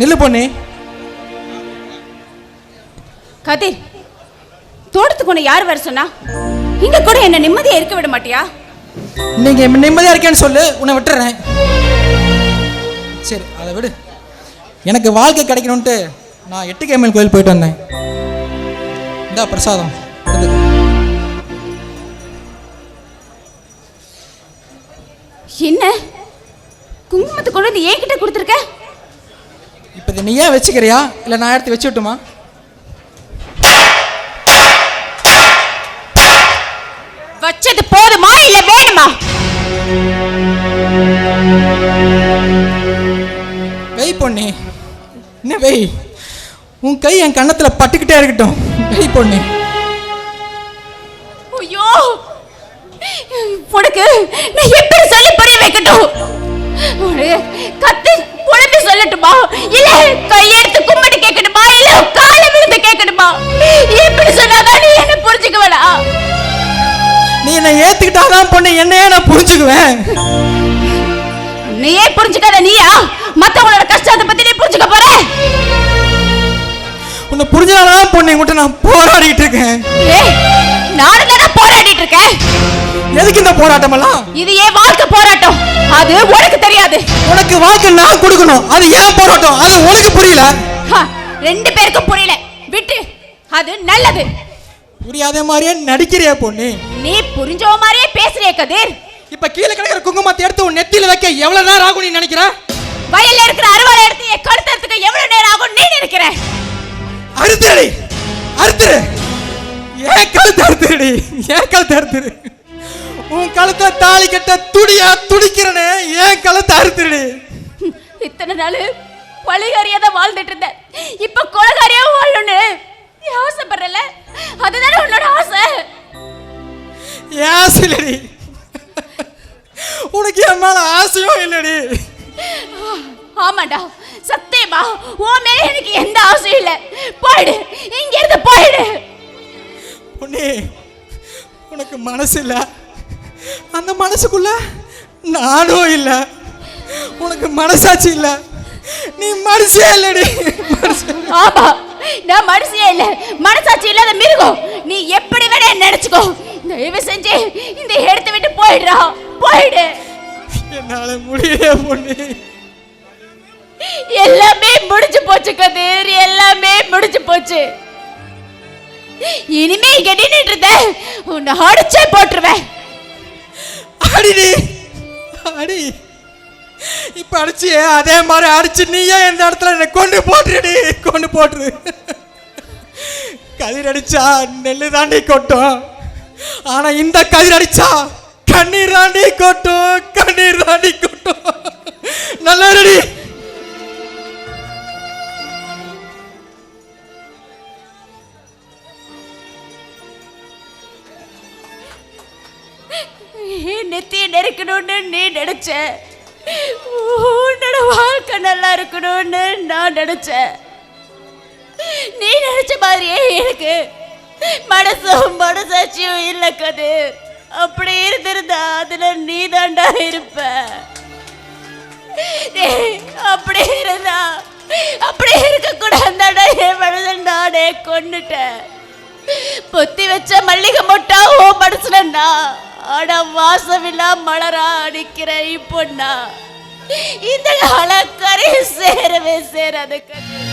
நில்லு பொண்ணு. கதிர் தோட்டத்துக்கு உன்னை யார் வர சொன்னா? இங்க கூட என்ன நிம்மதியா இருக்க விட மாட்டியா? நீங்க நிம்மதியா இருக்கேன்னு சொல்லு உன்னை விட்டுறேன். சரி அதை விடு. எனக்கு வாழ்க்கை கிடைக்கணும்ட்டு நான் எட்டு கேமல் கோயில் போயிட்டு வந்தேன். இந்தா பிரசாதம். என்ன? குங்குமத்தை கொண்டு வந்து என்கிட்ட கொடுத்துருக்க? இதை நீ ஏன் வச்சுக்கிறியா? இல்லை நான் எடுத்து வச்சு விட்டுமா வச்சது போதுமா இல்ல வேணுமா? வெய் பொண்ணு என்ன வெய் உன் கை என் கன்னத்தில் பட்டுக்கிட்டே இருக்கட்டும். வெய் பொண்ணு ஐயோ! உனக்கு நான் எப்படி சொல்லி புரிய வைக்கட்டும்? கத்து என்னை ஏற்றுக்கிட்டாதான் பொண்ணு என்னையே நான் புரிஞ்சுக்குவேன். நீயே புரிஞ்சுக்காத நீயா? மத்தவங்களோட கஷ்டத்தை பத்தி நீ புரிஞ்சுக்க போற? உன்னை புரிஞ்சனாலதான் பொண்ணு உங்கள்கிட்ட நான் போராடிட்டு இருக்கேன். ஏய் நானும் தானே போராடிட்டு இருக்கேன்? எதுக்கு இந்த போராட்டமெல்லாம் இது ஏன் வாழ்க்கை போராட்டம்? அது உனக்கு தெரியாது. உனக்கு வாழ்க்கை நான் கொடுக்கணும். அது ஏன் போராட்டம்? அது உனக்கு புரியல. ரெண்டு பேருக்கும் புரியல. விட்டு. அது நல்லது. புரியாத மாதிரியே நடிக்கிறியா பொண்ணு. நீ புரிஞ்சவ மாதிரியே பேசுறிய கதிர். இப்ப கீழே கிடக்கிற குங்குமத்தை எடுத்து உன் நெத்தியில வைக்க எவ்வளவு நேரம் ஆகும் நீ நினைக்கிற? வயல்ல இருக்கிற அறுவாலை எடுத்து என் கழுத்தறதுக்கு எவ்வளவு நேரம் ஆகும் நீ நினைக்கிற? அறுத்துடி அறுத்துரு ஏன் கழுத்து அறுத்துடி ஏன் கழுத்து அறுத்துரு உன் கழுத்தை தாலி கட்ட துடியா துடிக்கிறனே ஏன் கழுத்தை அறுத்துடி இத்தனை நாள் பழிகாரியா வாழ்ந்துட்டு இருந்தேன். இப்ப கொலகாரியா வாழணும்னு. நீ ஆசைப்படுறல? அதுதானே உன்னோட ஆசை. ஏன் இல்லடி. உனக்கு என் மேல ஆசையும் இல்லடி. ஆமாடா. சத்தியமா உன் மேல எனக்கு எந்த ஆசையும் இல்ல. போயிடு. இங்க இருந்து போயிடு. பொண்ணு உனக்கு மனசு இல்ல. அந்த மனசுக்குள்ள நானும் இல்ல. உனக்கு மனசாட்சி இல்ல. நீ மனுஷே இல்லடி. ஆமா. நான் மனுஷியே இல்ல. மனசாட்சி இல்லாத மிருகம். நீ எப்படி வேணா நினைச்சுக்கோ. தயவு செஞ்சு இந்த இடத்தை விட்டு போயிடுறா. போயிடு. என்னால முடியல. பொண்ணு எல்லாமே முடிஞ்சு போச்சு கதிர். எல்லாமே முடிஞ்சு போச்சு. இனிமே நின்னுட்டு இருந்த உன்னை அடிச்சே போட்டுருவேன். அடிடி. அடி. இப்ப அடிச்சு அதே மாதிரி அடிச்சு நீயே இந்த இடத்துல என்னை கொண்டு போட்டுருடி. கொண்டு போட்டுரு. கதிர் அடிச்சா நெல்லு தாண்டி கொட்டும். ஆனா இந்த கதிர் அடிச்சா கண்ணீர் தாண்டி கொட்டும். கண்ணீர் தாண்டி கொட்டும். நல்லா ரெடி என் நெத்தியை நெருக்கணும்னு நீ நினைச்ச? உன்னோட வாழ்க்கை நல்லா இருக்கணும்னு நான் நினைச்சேன். நீ நினைச்ச மாதிரியே எனக்கு மனசும் மனசாட்சியும் இல்லை கது. அப்படி இருந்திருந்தா அதுல நீ தாண்டா இருப்ப. அப்படி இருந்தா அப்படி இருக்க கூடாதாடா என் மனசன் நானே கொன்னுட்டேன். பொத்தி வச்ச மல்லிகை மொட்டா ஓ மனசுலண்ணா ஆனா வாசமில்லா மலரா அடிக்கிற இப்பொண்ணா இந்த அலக்கரை சேரவே சேராது கண்ணு.